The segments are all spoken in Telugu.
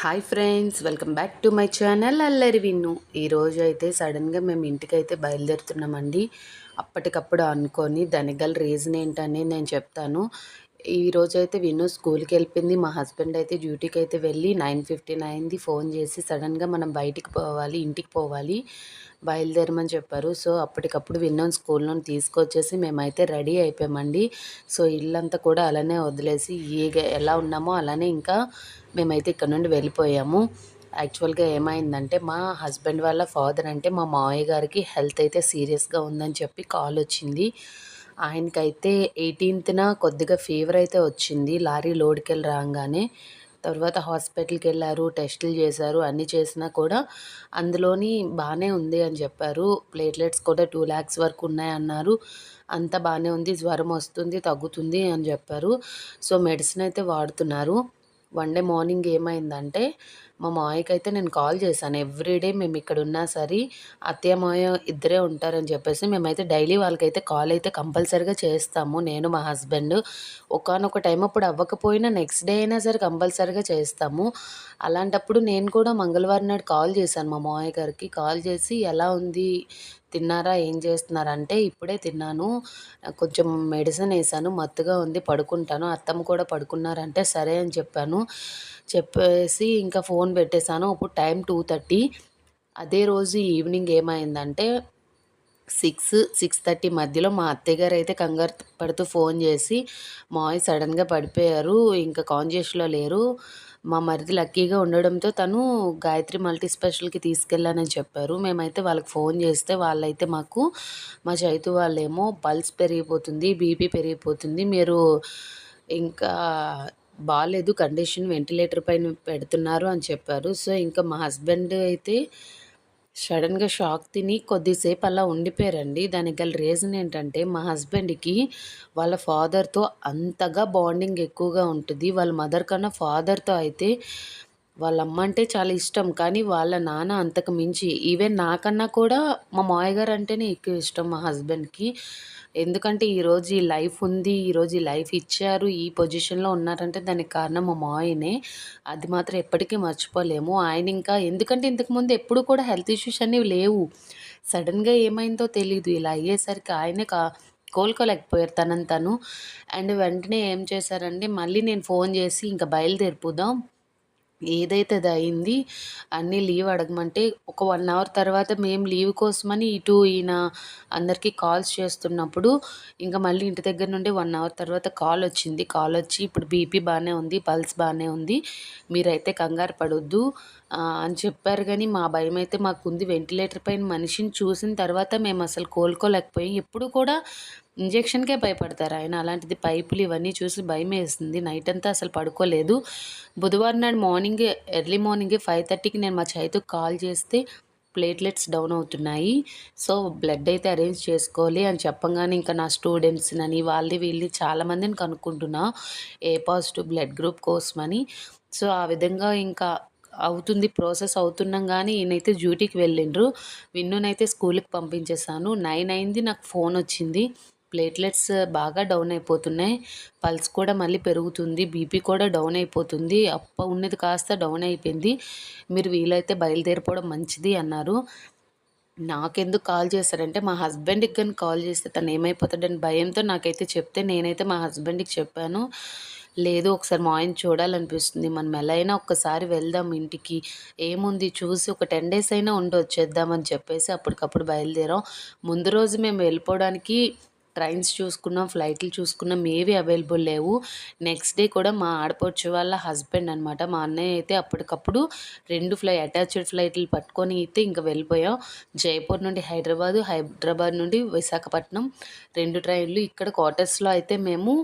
Hi friends welcome back to my channel Allari Vinnu. ఈరోజు అయితే సడన్గా మేము ఇంటికైతే బయలుదేరుతున్నామండి. అప్పటికప్పుడు అనుకొని దానికి గల రీజన్ ఏంటనేది నేను చెప్తాను. ఈ రోజు అయితే విన్ను స్కూల్కి వెళ్ళిపోయింది. మా హస్బెండ్ అయితే డ్యూటీకి అయితే వెళ్ళి నైన్ ఫిఫ్టీన్ అయింది ఫోన్ చేసి సడన్గా మనం బయటికి పోవాలి ఇంటికి పోవాలి బయలుదేరమని చెప్పారు. సో అప్పటికప్పుడు విన్నాం స్కూల్లో తీసుకొచ్చేసి మేమైతే రెడీ అయిపోయామండి. సో ఇల్లంతా కూడా అలానే వదిలేసి ఏ ఎలా ఉన్నామో అలానే ఇంకా మేమైతే ఇక్కడ నుండి వెళ్ళిపోయాము. యాక్చువల్గా ఏమైందంటే మా హస్బెండ్ వాళ్ళ ఫాదర్ అంటే మా మావయ్య గారికి హెల్త్ అయితే సీరియస్గా ఉందని చెప్పి కాల్ వచ్చింది. ఆయనకైతే ఎయిటీన్త్న కొద్దిగా ఫీవర్ అయితే వచ్చింది. లారీ లోడ్కి వెళ్ళి రాగానే తర్వాత హాస్పిటల్కి వెళ్ళారు టెస్టులు చేశారు అన్నీ చేసినా కూడా అందులోని బాగానే ఉంది అని చెప్పారు. ప్లేట్లెట్స్ కూడా టూ ల్యాక్స్ వరకు ఉన్నాయన్నారు అంత బాగానే ఉంది జ్వరం వస్తుంది తగ్గుతుంది అని చెప్పారు. సో మెడిసిన్ అయితే వాడుతున్నారు. వన్ డే మార్నింగ్ ఏమైందంటే మా మావయ్యకి అయితే నేను కాల్ చేశాను. ఎవ్రీడే మేము ఇక్కడ ఉన్నా సరే అత్తయ్య మాయ ఇద్దరే ఉంటారని చెప్పేసి మేమైతే డైలీ వాళ్ళకైతే కాల్ అయితే కంపల్సరీగా చేస్తాము. నేను మా హస్బెండ్ ఒకనొక టైం అప్పుడు అవ్వకపోయినా నెక్స్ట్ డే అయినా సరే కంపల్సరీగా చేస్తాము. అలాంటప్పుడు నేను కూడా మంగళవారం నాడు కాల్ చేశాను మా మావయ్య గారికి. కాల్ చేసి ఎలా ఉంది? తిన్నారా? ఏం చేస్తున్నారంటే ఇప్పుడే తిన్నాను. కొంచెం మెడిసిన్ వేసాను మత్తుగా ఉంది. పడుకుంటాను. అత్తమ్మ కూడా పడుకున్నారంటే సరే అని చెప్పాను. చెప్పేసి ఇంకా ఫోన్ పెట్టేశాను. అప్పుడు టైం టూ థర్టీ. అదే రోజు ఈవినింగ్ ఏమైందంటే సిక్స్ సిక్స్ థర్టీ మధ్యలో మా అత్తయ్య గారు అయితే కంగారు పడుతూ ఫోన్ చేసి మావి సడన్గా పడిపోయారు ఇంకా కాన్షియస్లో లేరు. మా మరిది లక్కీగా ఉండడంతో తను గాయత్రి మల్టీ స్పెషల్కి తీసుకెళ్ళానని చెప్పారు. మేమైతే వాళ్ళకి ఫోన్ చేస్తే వాళ్ళైతే మాకు మా చైతు వాళ్ళేమో పల్స్ పెరిగిపోతుంది బీపీ పెరిగిపోతుంది. మీరు ఇంకా బాగాలేదు కండిషన్ వెంటిలేటర్ పైన పెడుతున్నారు అని చెప్పారు. సో ఇంకా మా హస్బెండ్ అయితే సడన్గా షాక్ తిని కొద్దిసేపు అలా ఉండిపోయారండి. దానికి గల రీజన్ ఏంటంటే మా హస్బెండ్కి వాళ్ళ ఫాదర్తో అంతగా బాండింగ్ ఎక్కువగా ఉంటుంది. వాళ్ళ మదర్ కన్నా ఫాదర్తో అయితే వాళ్ళ అమ్మ అంటే చాలా ఇష్టం. కానీ వాళ్ళ నాన్న అంతకు మించి ఈవెన్ నాకన్నా కూడా మా మామయ్య గారు అంటేనే ఎక్కువ ఇష్టం మా హస్బెండ్కి. ఎందుకంటే ఈరోజు ఈ లైఫ్ ఉంది ఈరోజు ఈ లైఫ్ ఇచ్చారు ఈ పొజిషన్లో ఉన్నారంటే దానికి కారణం మా మాయనే అది మాత్రం ఎప్పటికీ మర్చిపోలేము. ఆయన ఇంకా ఎందుకంటే ఇంతకుముందు ఎప్పుడు కూడా హెల్త్ ఇష్యూస్ అనేవి లేవు. సడన్గా ఏమైందో తెలియదు ఇలా అయ్యేసరికి ఆయనే కా కోలుకోలేకపోయారు తనంతను. అండ్ వెంటనే ఏం చేశారంటే మళ్ళీ నేను ఫోన్ చేసి ఇంకా బయలుదేరిపోదాం ఏదైతే అది అయింది అన్నీ లీవ్ అడగమంటే ఒక వన్ అవర్ తర్వాత మేము లీవ్ కోసమని ఇటు ఈయన అందరికీ కాల్స్ చేస్తున్నప్పుడు ఇంకా మళ్ళీ ఇంటి దగ్గర నుండి వన్ అవర్ తర్వాత కాల్ వచ్చింది. కాల్ వచ్చి ఇప్పుడు బీపీ బాగానే ఉంది పల్స్ బాగానే ఉంది మీరైతే కంగారు పడొద్దు అని చెప్పారు కానీ మా భయం అయితే మాకుంది. వెంటిలేటర్ పైన మనిషిని చూసిన తర్వాత మేము అసలు కోలుకోలేకపోయాం. ఎప్పుడు కూడా ఇంజెక్షన్కే భయపడతారు ఆయన. అలాంటిది పైపులు ఇవన్నీ చూసి భయం వేస్తుంది నైట్ అంతా అసలు పడుకోలేదు. బుధవారం నాడు మార్నింగ్ ఎర్లీ మార్నింగ్ ఫైవ్ థర్టీకి నేను మా చైతుకు కాల్ చేస్తే ప్లేట్లెట్స్ డౌన్ అవుతున్నాయి. సో బ్లడ్ అయితే అరేంజ్ చేసుకోవాలి అని చెప్పంగానే ఇంకా నా స్టూడెంట్స్ అని వాళ్ళది వీళ్ళది చాలామందిని కనుక్కుంటున్నా. ఏ పాజిటివ్ బ్లడ్ గ్రూప్ కోసమని. సో ఆ విధంగా ఇంకా అవుతుంది ప్రాసెస్ అవుతున్నాం కానీ ఈయనైతే డ్యూటీకి వెళ్ళిండ్రు. విన్నునైతే స్కూల్కి పంపించేశాను. నైన్ అయింది నాకు ఫోన్ వచ్చింది. ప్లేట్లెట్స్ బాగా డౌన్ అయిపోతున్నాయి. పల్స్ కూడా మళ్ళీ పెరుగుతుంది. బీపీ కూడా డౌన్ అయిపోతుంది. అప్ప ఉన్నది కాస్త డౌన్ అయిపోయింది. మీరు వీలైతే బయలుదేరిపోవడం మంచిది అన్నారు. నాకెందుకు కాల్ చేశారంటే మా హస్బెండ్కి కానీ కాల్ చేస్తే తను ఏమైపోతాడని భయంతో నాకైతే చెప్తే నేనైతే మా హస్బెండ్కి చెప్పాను. లేదు ఒకసారి మా ఆయన చూడాలనిపిస్తుంది. మనం ఎలా అయినా ఒక్కసారి వెళ్దాం ఇంటికి. ఏముంది? చూసి ఒక టెన్ డేస్ అయినా ఉండి వచ్చేద్దామని చెప్పేసి అప్పటికప్పుడు బయలుదేరాం. ముందు రోజు మేము వెళ్ళిపోవడానికి ట్రైన్స్ చూసుకున్నాం ఫ్లైట్లు చూసుకున్నాం ఏవి అవైలబుల్ లేవు. నెక్స్ట్ డే కూడా మా ఆడపడుచు వాళ్ళ హస్బెండ్ అనమాట మా అన్నయ్య అయితే అప్పటికప్పుడు రెండు ఫ్లై అటాచ్డ్ ఫ్లైట్లు పట్టుకొని అయితే ఇంకా వెళ్ళిపోయాం. జైపూర్ నుండి హైదరాబాద్ హైదరాబాద్ నుండి విశాఖపట్నం రెండు ట్రైన్లు ఇక్కడ క్వార్టర్స్లో అయితే మేము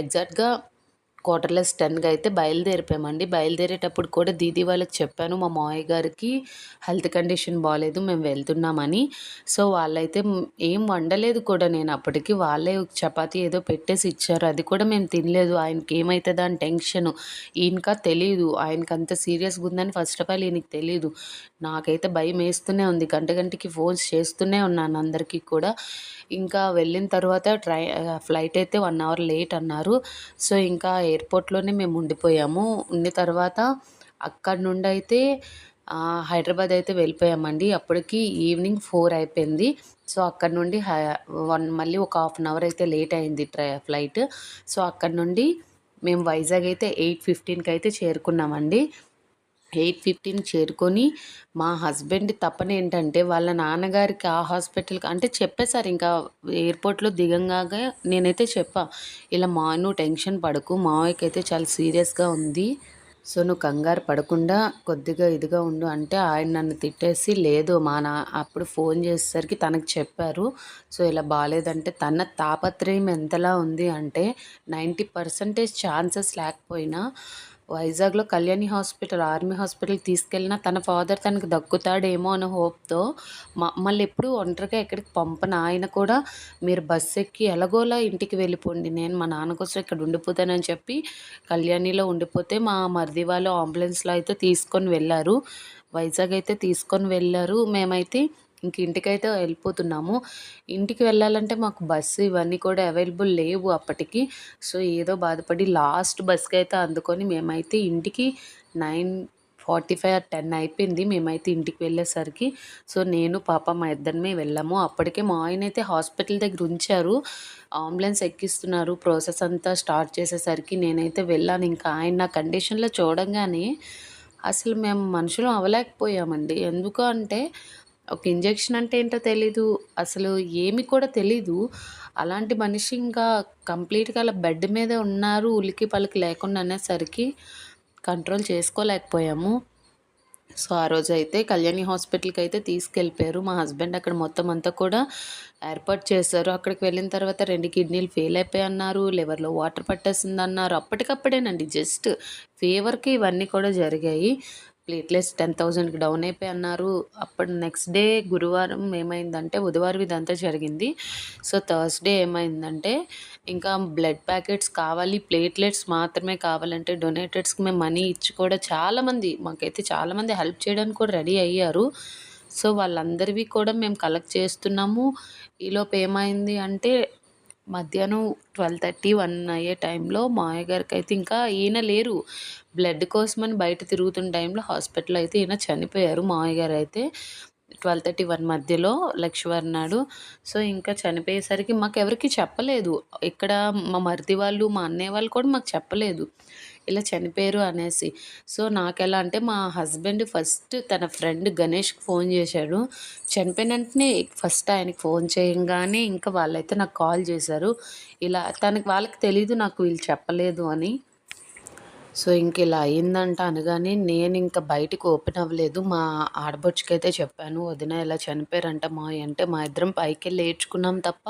ఎగ్జాక్ట్గా క్వార్టర్లెస్ టెన్గా అయితే బయలుదేరిపోయామండి. బయలుదేరేటప్పుడు కూడా దీదీ వాళ్ళకి చెప్పాను మా మావయ్య గారికి హెల్త్ కండిషన్ బాగాలేదు మేము వెళ్తున్నామని. సో వాళ్ళైతే ఏం వండలేదు కూడా. నేను అప్పటికి వాళ్ళే చపాతి ఏదో పెట్టేసి ఇచ్చారు. అది కూడా మేము తినలేదు. ఆయనకి ఏమవుతుందా అని టెన్షన్. ఇంకా తెలియదు ఆయనకి అంత సీరియస్గా ఉందని ఫస్ట్ ఆఫ్ ఆల్ ఈయనకి తెలియదు నాకైతే భయం వేస్తూనే ఉంది. గంట గంటకి ఫోన్స్ చేస్తూనే ఉన్నాను అందరికీ కూడా. ఇంకా వెళ్ళిన తర్వాత ట్రై ఫ్లైట్ అయితే వన్ అవర్ లేట్ అన్నారు. సో ఇంకా ఎయిర్పోర్ట్లోనే మేము ఉండిపోయాము. ఉండి తర్వాత అక్కడ నుండి అయితే హైదరాబాద్ అయితే వెళ్ళిపోయామండి. అప్పటికి ఈవినింగ్ ఫోర్ అయిపోయింది. సో అక్కడ నుండి వన్ మళ్ళీ ఒక హాఫ్ అన్ అవర్ అయితే లేట్ అయింది ట్రై ఫ్లైట్. సో అక్కడ నుండి మేము వైజాగ్ అయితే ఎయిట్ ఫిఫ్టీన్కి అయితే చేరుకున్నామండి. ఎయిట్ ఫిఫ్టీన్ చేరుకొని మా హస్బెండ్ తప్పన ఏంటంటే వాళ్ళ నాన్నగారికి ఆ హాస్పిటల్కి అంటే చెప్పేశారు ఇంకా ఎయిర్పోర్ట్లో దిగంగాగా నేనైతే చెప్పా ఇలా మా నువ్వు టెన్షన్ పడకు మావయ్యకి అయితే చాలా సీరియస్గా ఉంది సో నువ్వు కంగారు పడకుండా కొద్దిగా ఇదిగా ఉండు. అంటే ఆయన నన్ను తిట్టేసి లేదు మా నా అప్పుడు ఫోన్ చేసేసరికి తనకు చెప్పారు సో ఇలా బాగాలేదంటే తన తాపత్రయం ఎంతలా ఉంది అంటే నైంటీ పర్సెంటేజ్ ఛాన్సెస్ లేకపోయినా వైజాగ్లో కళ్యాణి హాస్పిటల్ ఆర్మీ హాస్పిటల్ తీసుకెళ్ళినా తన ఫాదర్ తనకు దక్కుతాడేమో అనే హోప్తో మమ్మల్ని ఎప్పుడు ఒంటరిగా ఎక్కడికి పంపన. ఆయన కూడా మీరు బస్సు ఎక్కి ఎలాగోలా ఇంటికి వెళ్ళిపోండి. నేను మా నాన్న కోసం ఇక్కడ ఉండిపోతానని చెప్పి కళ్యాణిలో ఉండిపోతే మా మరిది వాళ్ళు అంబులెన్స్లో అయితే తీసుకొని వెళ్ళారు. వైజాగ్ అయితే తీసుకొని వెళ్ళారు. మేమైతే ఇంక ఇంటికైతే వెళ్ళిపోతున్నాము. ఇంటికి వెళ్ళాలంటే మాకు బస్సు ఇవన్నీ కూడా అవైలబుల్ లేవు అప్పటికి. సో ఏదో బాధపడి లాస్ట్ బస్కి అయితే అందుకొని మేమైతే ఇంటికి nine forty five or ten అయిపోయింది. మేమైతే ఇంటికి వెళ్ళేసరికి. సో నేను పాప మా ఇద్దరిమే వెళ్ళాము. అప్పటికే మా ఆయన అయితే హాస్పిటల్ దగ్గర ఉంచారు. అంబులెన్స్ ఎక్కిస్తున్నారు. ప్రాసెస్ అంతా స్టార్ట్ చేసేసరికి నేనైతే వెళ్ళాను. ఇంకా ఆయన నా కండిషన్లో చూడంగానే అసలు మేము మనుషులు అవ్వలేకపోయామండి. ఎందుకు అంటే ఒక ఇంజెక్షన్ అంటే ఏంటో తెలీదు. అసలు ఏమి కూడా తెలీదు. అలాంటి మనిషి ఇంకా కంప్లీట్గా అలా బెడ్ మీద ఉన్నారు ఉలికి పలికి లేకుండా అనేసరికి కంట్రోల్ చేసుకోలేకపోయాము. సో ఆ రోజు అయితే కళ్యాణి హాస్పిటల్కి అయితే తీసుకెళ్ళిపోయారు. మా హస్బెండ్ అక్కడ మొత్తం అంతా కూడా ఏర్పాటు చేశారు. అక్కడికి వెళ్ళిన తర్వాత రెండు కిడ్నీలు ఫెయిల్ అయిపోయి అన్నారు లివర్లో వాటర్ పట్టేసింది అన్నారు అప్పటికప్పుడేనండి జస్ట్ ఫీవర్కి ఇవన్నీ కూడా జరిగాయి. ప్లేట్లెట్స్ టెన్ థౌజండ్కి డౌన్ అయిపోయి అన్నారు. అప్పుడు నెక్స్ట్ డే గురువారం ఏమైందంటే బుధవారం ఇదంతా జరిగింది. సో థర్స్డే ఏమైందంటే ఇంకా బ్లడ్ ప్యాకెట్స్ కావాలి ప్లేట్లెట్స్ మాత్రమే కావాలంటే డొనేటెడ్స్కి మేము మనీ ఇచ్చి కూడా చాలామంది మాకైతే చాలామంది హెల్ప్ చేయడానికి కూడా రెడీ అయ్యారు. సో వాళ్ళందరివి కూడా మేము కలెక్ట్ చేస్తున్నాము. ఈలోపు ఏమైంది అంటే మధ్యాహ్నం ట్వెల్వ్ థర్టీ వన్ అయ్యే టైంలో మావయ్య గారికి అయితే ఇంకా ఈయన లేరు. బ్లడ్ కోసమని బయట తిరుగుతున్న టైంలో హాస్పిటల్ అయితే ఈయన చనిపోయారు మావయ్య గారు అయితే. ట్వెల్వ్ థర్టీ వన్ మధ్యలో లక్ష్మీవారి నాడు. సో ఇంకా చనిపోయేసరికి మాకు ఎవరికి చెప్పలేదు. ఇక్కడ మా మరిది వాళ్ళు మా అన్నయ్య వాళ్ళు కూడా మాకు చెప్పలేదు. ఇలా చనిపోయారు అనేసి. సో నాకు ఎలా అంటే మా హస్బెండ్ ఫస్ట్ తన ఫ్రెండ్ గణేష్కి ఫోన్ చేశాడు. చనిపోయిన వెంటనే ఫస్ట్ ఆయనకి ఫోన్ చేయగానే ఇంకా వాళ్ళైతే నాకు కాల్ చేశారు. ఇలా తనకి వాళ్ళకి తెలీదు నాకు వీళ్ళు చెప్పలేదు అని. సో ఇంక ఇలా అయిందంట అనగానే నేను ఇంకా బయటికి ఓపెన్ అవ్వలేదు. మా ఆడబొచ్చుకైతే చెప్పాను వదిన ఇలా చనిపోయారంట మా అంటే మా ఇద్దరం పైకి వెళ్ళి ఏడ్చుకున్నాం తప్ప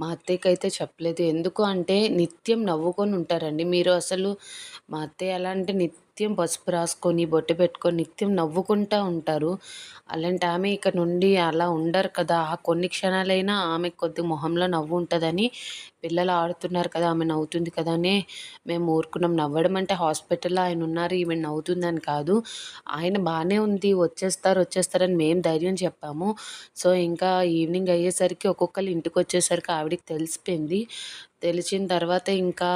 మా అత్తయ్యకి అయితే చెప్పలేదు. ఎందుకు అంటే నిత్యం నవ్వుకొని ఉంటారండి. మీరు అసలు మా అత్తయ్య ఎలా అంటే నిత్యం పసుపు రాసుకొని బొట్టు పెట్టుకొని నిత్యం నవ్వుకుంటూ ఉంటారు. అలాంటి ఆమె ఇక్కడ నుండి అలా ఉండరు కదా. ఆ కొన్ని క్షణాలైనా ఆమె కొద్ది మొహంలో నవ్వు ఉంటుందని పిల్లలు ఆడుతున్నారు కదా ఆమె నవ్వుతుంది కదా అని మేము ఊరుకున్నాం. నవ్వడం అంటే హాస్పిటల్లో ఆయన ఉన్నారు ఈమె నవ్వుతుందని కాదు. ఆయన బాగానే ఉంది వచ్చేస్తారు వచ్చేస్తారని మేము ధైర్యం చెప్పాము. సో ఇంకా ఈవినింగ్ అయ్యేసరికి ఒక్కొక్కరు ఇంటికి వచ్చేసరికి ఆవిడకి తెలిసిపోయింది. తెలిసిన తర్వాత ఇంకా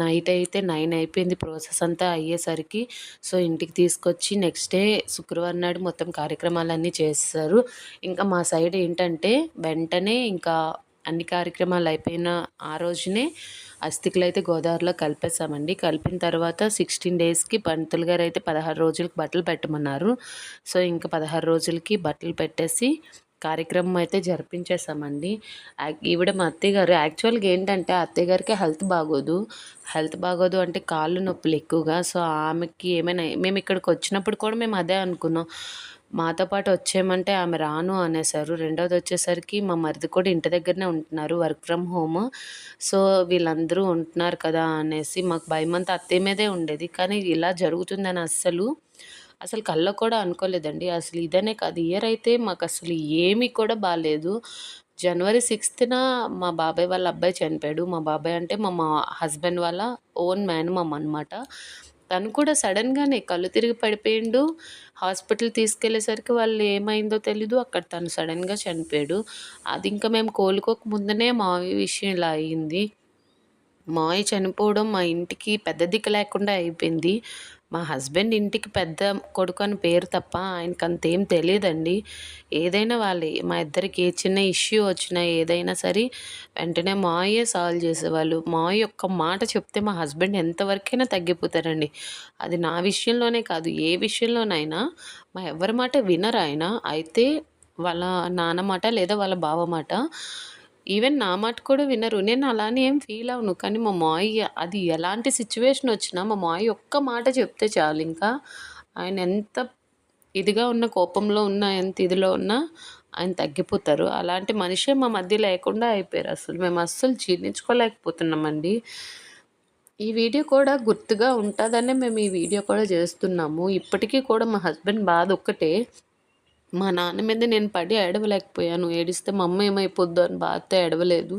నైట్ అయితే నైన్ అయిపోయింది ప్రాసెస్ అంతా అయ్యేసరికి. సో ఇంటికి తీసుకొచ్చి నెక్స్ట్ డే శుక్రవారం నాడు మొత్తం కార్యక్రమాలన్నీ చేస్తారు. ఇంకా మా సైడ్ ఏంటంటే వెంటనే ఇంకా అన్ని కార్యక్రమాలు అయిపోయిన ఆ రోజునే అస్థికులు అయితే గోదావరిలో కలిపేసామండి కలిపిన తర్వాత సిక్స్టీన్ డేస్కి పంతులు గారు అయితే పదహారు రోజులకి బట్టలు పెట్టమన్నారు. సో ఇంకా పదహారు రోజులకి బట్టలు పెట్టేసి కార్యక్రమం అయితే జరిపించేసామండి ఈవిడ మా అత్తయ్య గారు యాక్చువల్గా ఏంటంటే అత్తయ్య గారికి హెల్త్ బాగోదు. హెల్త్ బాగోదు అంటే కాళ్ళు నొప్పులు ఎక్కువగా. సో ఆమెకి ఏమైనా మేము ఇక్కడికి వచ్చినప్పుడు కూడా మేము అదే అనుకున్నాం. మాతో పాటు వచ్చేయమంటే ఆమె రాను అనేసారు రెండవది వచ్చేసరికి మా మరిది కూడా ఇంటి దగ్గరనే ఉంటున్నారు వర్క్ ఫ్రమ్ హోమ్. సో వీళ్ళందరూ ఉంటున్నారు కదా అనేసి మాకు భయం అంతా అత్తయ్య మీదే ఉండేది. కానీ ఇలా జరుగుతుందని అస్సలు అసలు కళ్ళ కూడా అనుకోలేదండి. అసలు ఇదనే కాదు. ఇయర్ అయితే మాకు అసలు ఏమీ కూడా బాగాలేదు జనవరి సిక్స్త్న మా బాబాయ్ వాళ్ళ అబ్బాయి చనిపోయాడు. మా బాబాయ్ అంటే మా మా హస్బెండ్ వాళ్ళ ఓన్ మ్యాన్ మమ్ అనమాట తను కూడా సడన్గానే కళ్ళు తిరిగి పడిపోయిండు. హాస్పిటల్ తీసుకెళ్ళేసరికి వాళ్ళు ఏమైందో తెలీదు. అక్కడ తను సడన్గా చనిపోయాడు. అది ఇంకా మేము కోలుకోక ముందనే మావి విషయం ఇలా అయ్యింది మావి చనిపోవడం మా ఇంటికి పెద్ద దిక్కు లేకుండా అయిపోయింది. మా హస్బెండ్ ఇంటికి పెద్ద కొడుకు అని పేరు తప్ప ఆయనకు అంతేం తెలియదండి ఏదైనా వాళ్ళే మా ఇద్దరికి ఏ చిన్న ఇష్యూ వచ్చినా ఏదైనా సరే వెంటనే మాయే సాల్వ్ చేసేవాళ్ళు. మాయ యొక్క మాట చెప్తే మా హస్బెండ్ ఎంతవరకైనా తగ్గిపోతారండి. అది నా విషయంలోనే కాదు ఏ విషయంలోనైనా మా ఎవరి మాట వినరు ఆయన. అయితే వాళ్ళ నాన్న మాట లేదా వాళ్ళ బావ మాట ఈవెన్ నా మాట కూడా వినరు. నేను అలానే ఏం ఫీల్ అవును కానీ మా మాయ అది ఎలాంటి సిచ్యువేషన్ వచ్చినా మా మాయ ఒక్క మాట చెప్తే చాలు. ఇంకా ఆయన ఎంత ఇదిగా ఉన్న కోపంలో ఉన్న ఎంత ఇదిలో ఉన్నా ఆయన తగ్గిపోతారు. అలాంటి మనిషే మా మధ్య లేకుండా అయిపోయారు అసలు. మేము అస్సలు జీర్ణించుకోలేకపోతున్నామండి. ఈ వీడియో కూడా గుర్తుగా ఉంటుందనే మేము ఈ వీడియో కూడా చేస్తున్నాము. ఇప్పటికీ కూడా మా హస్బెండ్ బాధ ఒక్కటే. మా నాన్న మీద నేను పడి ఏడవలేకపోయాను. ఏడిస్తే మా అమ్మ ఏమైపోద్దు అని బాధతో ఏడవలేదు.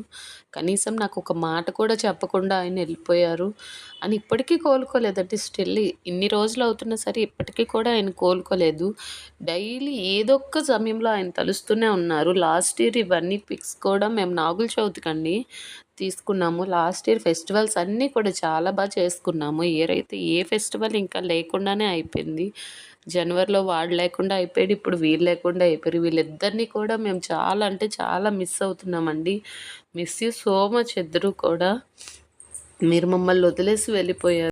కనీసం నాకు ఒక మాట కూడా చెప్పకుండా ఆయన వెళ్ళిపోయారు అని ఇప్పటికీ కోలుకోలేదంటే స్టిల్ ఇన్ని రోజులు అవుతున్నా సరే ఇప్పటికీ కూడా ఆయన కోలుకోలేదు. డైలీ ఏదో ఒక సమయంలో ఆయన తలుస్తూనే ఉన్నారు. లాస్ట్ ఇయర్ ఇవన్నీ పిక్స్ కూడా మేము నాగుల చవితికండి తీసుకున్నాము. లాస్ట్ ఇయర్ ఫెస్టివల్స్ అన్నీ కూడా చాలా బాగా చేసుకున్నాము. ఇయర్ అయితే ఏ ఫెస్టివల్ ఇంకా లేకుండానే అయిపోయింది. జనవరిలో వాడు లేకుండా అయిపోయాడు ఇప్పుడు వీళ్ళు లేకుండా అయిపోయారు. వీళ్ళిద్దరినీ కూడా మేము చాలా అంటే చాలా మిస్ అవుతున్నామండి. మిస్ యూ సో మచ్ ఇద్దరు కూడా. మీరు మమ్మల్ని వదిలేసి వెళ్ళిపోయారు.